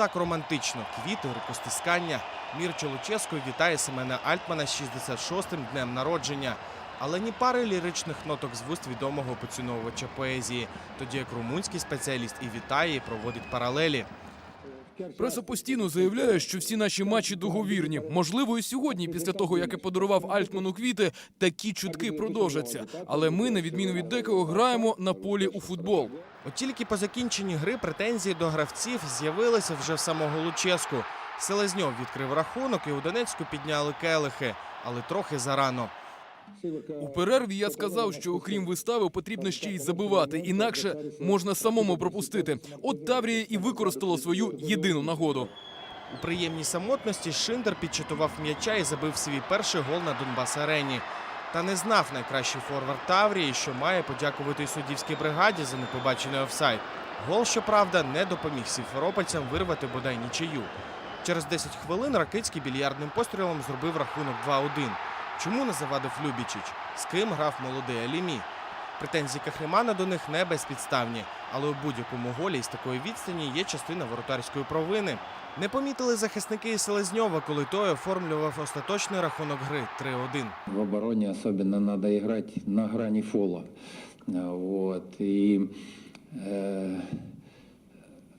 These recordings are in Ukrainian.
так романтично. Квіти, рукостискання. Мір чолоческої вітає Семена Альтмана з 66-м днем народження. Але ні пари ліричних ноток з вуст відомого поціновувача поезії, тоді як румунський спеціаліст і вітає, і проводить паралелі. Преса постійно заявляє, що всі наші матчі договірні. Можливо, і сьогодні, після того як я подарував Альтману квіти, такі чутки продовжаться. Але ми, на відміну від декого, граємо на полі у футбол. От тільки по закінченні гри претензії до гравців з'явилися вже в самого Луческу. Селезньов відкрив рахунок і у Донецьку підняли келихи, але трохи зарано. У перерві я сказав, що окрім вистави потрібно ще й забивати, інакше можна самому пропустити. От Таврія і використала свою єдину нагоду. У приємній самотності Шиндер підчитував м'яча і забив свій перший гол на Донбас арені. Та не знав найкращий форвард Таврії, що має подякувати суддівській бригаді за непобачений офсайд. Гол, щоправда, не допоміг сімферопольцям вирвати бодай нічию. Через 10 хвилин Ракицький більярдним пострілом зробив рахунок 2-1. Чому не завадив Любічич? З ким грав молодий Алімі? Претензії Кахремана до них не безпідставні, але у будь-якому голі із такої відстані є частина воротарської провини. Не помітили захисники Селезньова, коли той оформлював остаточний рахунок гри 3-1. В обороне особенно надо играть на грани фола. Вот. И э,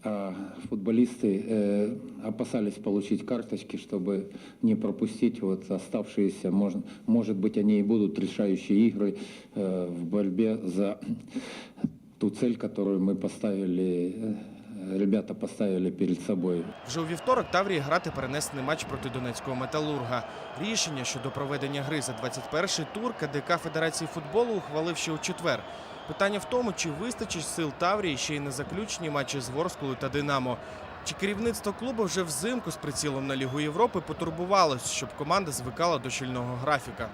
а футболисты э, опасались получить карточки, чтобы не пропустить вот оставшиеся, может, может быть, они и будут решающие игры э, в борьбе за ту цель, которую мы поставили, э, ребята поставили перед собой. Вже у вівторок Таврії грати перенесений матч проти донецького металурга. Рішення щодо проведення гри за 21-й тур КДК Федерації футболу ухвалив ще у четвер. Питання в тому, чи вистачить сил Таврії ще й на заключні матчі з Ворсклою та Динамо. Чи керівництво клубу вже взимку з прицілом на Лігу Європи потурбувалось, щоб команда звикала до щільного графіка?